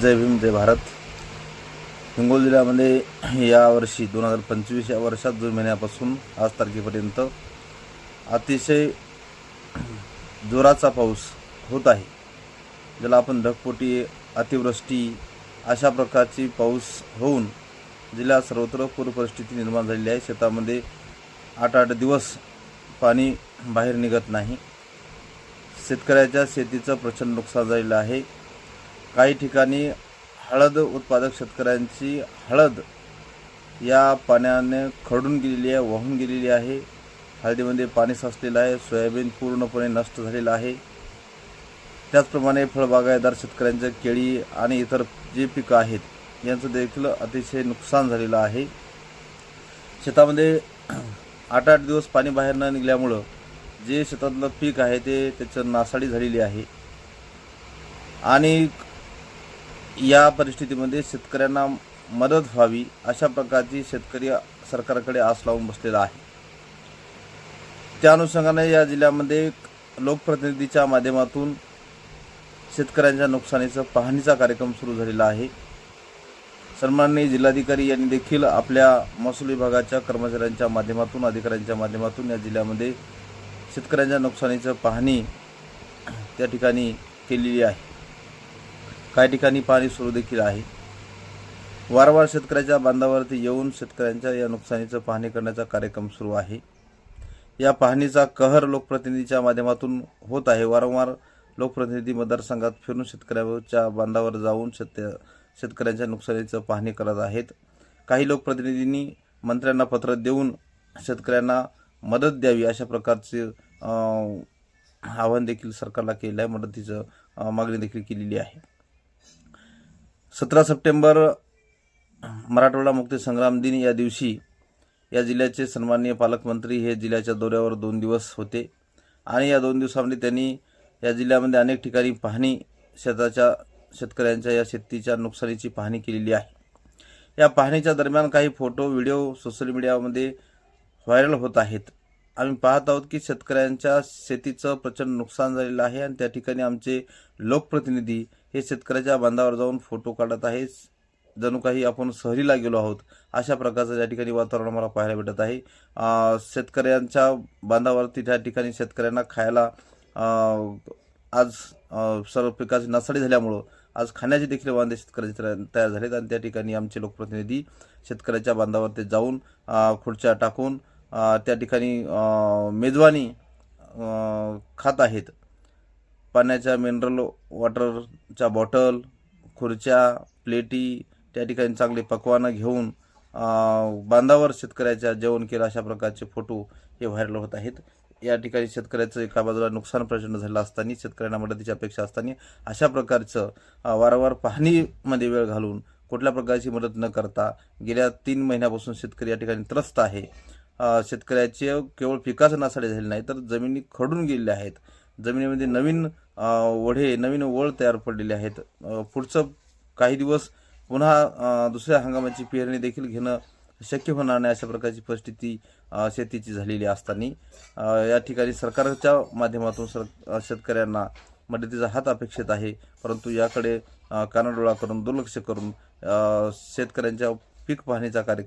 जय भीम जय भारत. हिंगोली जिल्ह्यामध्ये यावर्षी दोन हजार पंचवीस या वर्षात जून महिन्यापासून आज तारखेपर्यंत अतिशय जोराचा पाऊस होत आहे. ज्याला आपण ढगपोटी अतिवृष्टी अशा प्रकारची पाऊस होऊन जिल्ह्यात सर्वत्र पूर परिस्थिती निर्माण झालेली आहे. शेतामध्ये आठ आठ दिवस पाणी बाहेर निघत नाही. शेतकऱ्याच्या शेतीचं प्रचंड नुकसान झालेलं आहे. काही ठिकाणी हळद उत्पादक शेतकऱ्यांची हळद या पाण्याने खरडून गेलेली आहे वाहून गेलेली आहे. हळदीमध्ये पाणी साचलेलं आहे सोयाबीन पूर्णपणे नष्ट झालेलं आहे. त्याचप्रमाणे फळबागायतदार शेतकऱ्यांच्या केळी आणि इतर जे पिकं आहेत यांचं देखील अतिशय नुकसान झालेलं आहे. शेतामध्ये आठ आठ दिवस पाणी बाहेर न निघल्यामुळं जे शेतातलं पीक आहे ते त्याचं नासाडी झालेली आहे. आणि या परिस्थितीमध्ये शेतकऱ्यांना मदत व्हावी अशा प्रकारची शेतकरी सरकारकडे आस लावून बसलेला आहे. त्या अनुषंगाने या जिल्ह्यामध्ये लोकप्रतिनिधीच्या माध्यमातून शेतकऱ्यांच्या नुकसानीचं पाहणीचा कार्यक्रम सुरू झालेला आहे. सन्माननीय जिल्हाधिकारी यांनी देखील आपल्या महसूल विभागाच्या कर्मचाऱ्यांच्या माध्यमातून अधिकाऱ्यांच्या माध्यमातून या जिल्ह्यामध्ये शेतकऱ्यांच्या नुकसानीचं पाहणी त्या ठिकाणी केलेली आहे. काही ठिकाणी पाणी सुरू देखील आहे. वारंवार शेतकऱ्याच्या बांधावरती येऊन शेतकऱ्यांच्या या नुकसानीचं पाहणी करण्याचा कार्यक्रम सुरू आहे. या पाहणीचा कहर लोकप्रतिनिधीच्या माध्यमातून होत आहे. वारंवार लोकप्रतिनिधी मतदारसंघात फिरून शेतकऱ्याच्या बांधावर जाऊन शेत शेतकऱ्यांच्या नुकसानीचं पाहणी करत आहेत. काही लोकप्रतिनिधींनी मंत्र्यांना पत्र देऊन शेतकऱ्यांना मदत द्यावी अशा प्रकारचे आवाहन देखील सरकारला केलं आहे. मदतीचं मागणी देखील केलेली आहे. सतरा सप्टेंबर मराठवाडा मुक्ती संग्राम दिन या दिवशी या जिल्ह्याचे सन्माननीय पालकमंत्री हे जिल्ह्याच्या दौऱ्यावर दोन दिवस होते. आणि या दोन दिवसामध्ये त्यांनी या जिल्ह्यामध्ये अनेक ठिकाणी पाहणी शेताच्या शेतकऱ्यांच्या या शेतीच्या नुकसानीची पाहणी केलेली आहे. या पाहणीच्या दरम्यान काही फोटो व्हिडिओ सोशल मीडियामध्ये व्हायरल होत आहेत. आम्ही पाहत आहोत की शेतकऱ्यांच्या शेतीचं प्रचंड नुकसान झालेलं आहे आणि त्या ठिकाणी आमचे लोकप्रतिनिधी हे शेतकऱ्याच्या बांधावर जाऊन फोटो काढत आहे. जणू काही आपण सहलीला गेलो आहोत अशा प्रकारचं या ठिकाणी वातावरण मला पाहायला भेटत आहे. शेतकऱ्यांच्या बांधावरती त्या ठिकाणी शेतकऱ्यांना खायला आज सर्व पिकाची नासाडी झाल्यामुळं आज खाण्याचे देखील वांदे शेतकऱ्याचे तया- तयार झालेत आणि त्या ठिकाणी आमचे लोकप्रतिनिधी शेतकऱ्याच्या बांधावरती जाऊन खुर्च्या टाकून त्या ठिकाणी मेजवानी खात आहेत. पाण्याच्या मिनरल वॉटरच्या बॉटल खुर्च्या प्लेटी त्या ठिकाणी चांगले पकवानं घेऊन बांधावर शेतकऱ्याच्या जेवण केलं अशा प्रकारचे फोटो हे व्हायरल होत आहेत. या ठिकाणी शेतकऱ्याचं एका बाजूला नुकसान प्रचंड झालं असताना शेतकऱ्यांना मदतीची अपेक्षा असताना अशा प्रकारचं वारंवार पाहणीमध्ये वेळ घालून कुठल्या प्रकारची मदत न करता गेल्या तीन महिन्यापासून शेतकरी या ठिकाणी त्रस्त आहे. शेतकऱ्याचे केवळ पिकाचं नासाडे झाले नाही तर जमिनी खडून गेलेल्या आहेत. जमिनीमध्ये नवीन वढे नवीन ओळ तयार पडलेले आहेत. पुढचं काही दिवस पुन्हा दुसऱ्या हंगामाची पेरणी देखील घेणं शक्य होणार नाही अशा प्रकारची परिस्थिती शेतीची झालेली असताना. या ठिकाणी सरकारच्या माध्यमातून सर शेतकऱ्यांना मदतीचा हात अपेक्षित आहे. परंतु याकडे कानाडोळा करून दुर्लक्ष करून शेतकऱ्यांच्या पीक पाहणीचा कार्यक्रम